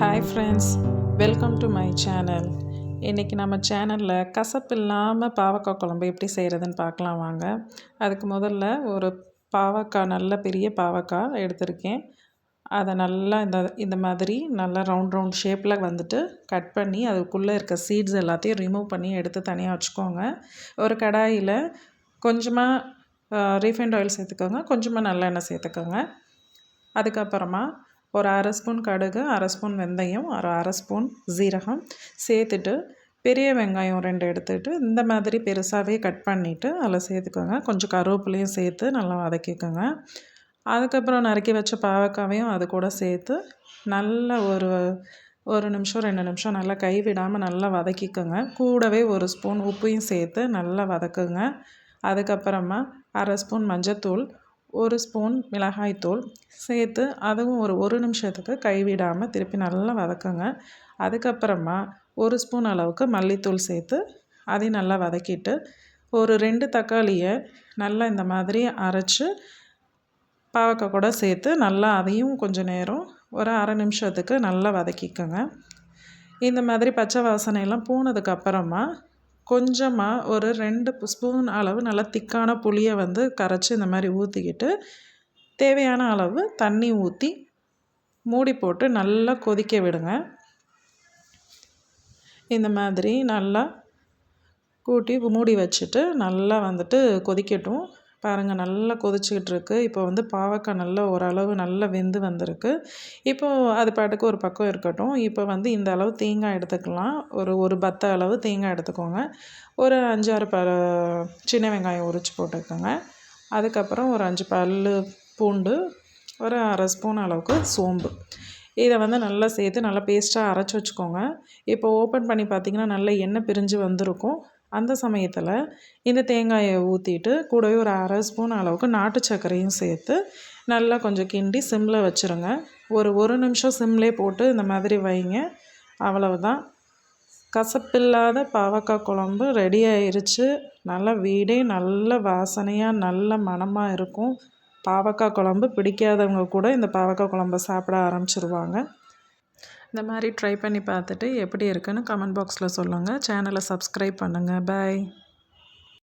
Hi friends welcome to my channel இன்றைக்கி நம்ம சேனலில் கசப்பு இல்லாமல் பாவக்காய் குழம்பு எப்படி செய்கிறதுன்னு பார்க்கலாம் வாங்க. அதுக்கு முதல்ல ஒரு பாவக்காய் நல்ல பெரிய பாவக்காய் எடுத்திருக்கேன். அதை நல்லா இந்த இந்த மாதிரி நல்லா ரவுண்ட் ரவுண்ட் ஷேப்பில் வந்துட்டு கட் பண்ணி அதுக்குள்ளே இருக்க சீட்ஸ் எல்லாத்தையும் ரிமூவ் பண்ணி எடுத்து தனியாக வச்சுக்கோங்க. ஒரு கடாயில் கொஞ்சமாக ரீஃபைண்ட் ஆயில் சேர்த்துக்கோங்க. கொஞ்சமாக நல்லெண்ணெய் சேர்த்துக்கோங்க. அதுக்கப்புறமா ஒரு அரை ஸ்பூன் கடுகு அரை ஸ்பூன் வெந்தயம் ஒரு அரை ஸ்பூன் ஜீரகம் சேர்த்துட்டு பெரிய வெங்காயம் ரெண்டு எடுத்துகிட்டு இந்த மாதிரி பெருசாகவே கட் பண்ணிவிட்டு அதில் சேர்த்துக்கோங்க. கொஞ்சம் கருவேப்பிலையும் சேர்த்து நல்லா வதக்கிக்கோங்க. அதுக்கப்புறம் நறுக்கி வச்ச பாவக்காவையும் அது கூட சேர்த்து நல்ல ஒரு ஒரு நிமிஷம் ரெண்டு நிமிஷம் நல்லா கைவிடாமல் நல்லா வதக்கிக்கோங்க. கூடவே ஒரு ஸ்பூன் உப்பையும் சேர்த்து நல்லா வதக்குங்க. அதுக்கப்புறமா அரை ஸ்பூன் மஞ்சத்தூள் ஒரு ஸ்பூன் மிளகாய்த்தூள் சேர்த்து அதுவும் ஒரு ஒரு நிமிஷத்துக்கு கைவிடாமல் திருப்பி நல்லா வதக்குங்க. அதுக்கப்புறமா ஒரு ஸ்பூன் அளவுக்கு மல்லித்தூள் சேர்த்து அதையும் நல்லா வதக்கிட்டு ஒரு ரெண்டு தக்காளியை நல்லா இந்த மாதிரி அரைச்சி பாவக்காய் கூட சேர்த்து நல்லா அதையும் கொஞ்சம் நேரம் ஒரு அரை நிமிஷத்துக்கு நல்லா வதக்கிக்கோங்க. இந்த மாதிரி பச்சை வாசனையெல்லாம் போனதுக்கப்புறமா கொஞ்சமாக ஒரு ரெண்டு ஸ்பூன் அளவு நல்லா திக்கான புளியை வந்து கரைச்சி இந்த மாதிரி ஊற்றிக்கிட்டு தேவையான அளவு தண்ணி ஊற்றி மூடி போட்டு நல்லா கொதிக்க விடுங்க. இந்த மாதிரி நல்லா கூட்டி மூடி வச்சுட்டு நல்லா வந்துட்டு கொதிக்கட்டும். பாருங்கள் நல்லா கொதிச்சுக்கிட்டு இருக்குது இப்போ வந்து பாவக்காய் நல்லா ஓரளவு நல்லா வெந்து வந்திருக்கு. இப்போது அது பாட்டுக்கு ஒரு பக்கம் இருக்கட்டும். இப்போ வந்து இந்த அளவு தேங்காய் எடுத்துக்கலாம். ஒரு ஒரு பத்த அளவு தேங்காய் எடுத்துக்கோங்க. ஒரு அஞ்சாறு ப சின்ன வெங்காயம் உரித்து போட்டுக்கோங்க. அதுக்கப்புறம் ஒரு அஞ்சு பல் பூண்டு ஒரு அரை ஸ்பூன் அளவுக்கு சோம்பு. இதை வந்து நல்லா சேர்த்து நல்லா பேஸ்ட்டாக அரைச்சி வச்சுக்கோங்க. இப்போ ஓப்பன் பண்ணி பார்த்திங்கன்னா நல்லா எண்ணெய் பிரிஞ்சு வந்திருக்கும். அந்த சமயத்தில் இந்த தேங்காயை ஊற்றிட்டு கூடவே ஒரு அரை ஸ்பூன் அளவுக்கு நாட்டு சர்க்கரையும் சேர்த்து நல்லா கொஞ்சம் கிண்டி சிம்மில் வச்சுருங்க. ஒரு ஒரு நிமிஷம் சிம்லே போட்டு இந்த மாதிரி வைங்க. அவ்வளவுதான். கசப்பில்லாத பாவக்காய் குழம்பு ரெடி ஆயிடுச்சு நல்லா வீடே நல்ல வாசனையாக நல்ல மணமாக இருக்கும். பாவக்காய் குழம்பு பிடிக்காதவங்க கூட இந்த பாவக்காய் குழம்ப சாப்பிட ஆரம்பிச்சிருவாங்க. இந்த மாதிரி ட்ரை பண்ணி பார்த்துட்டு எப்படி இருக்குன்னு கமெண்ட் பாக்ஸில் சொல்லுங்கள் சேனலை சப்ஸ்கிரைப் பண்ணுங்கள் பாய்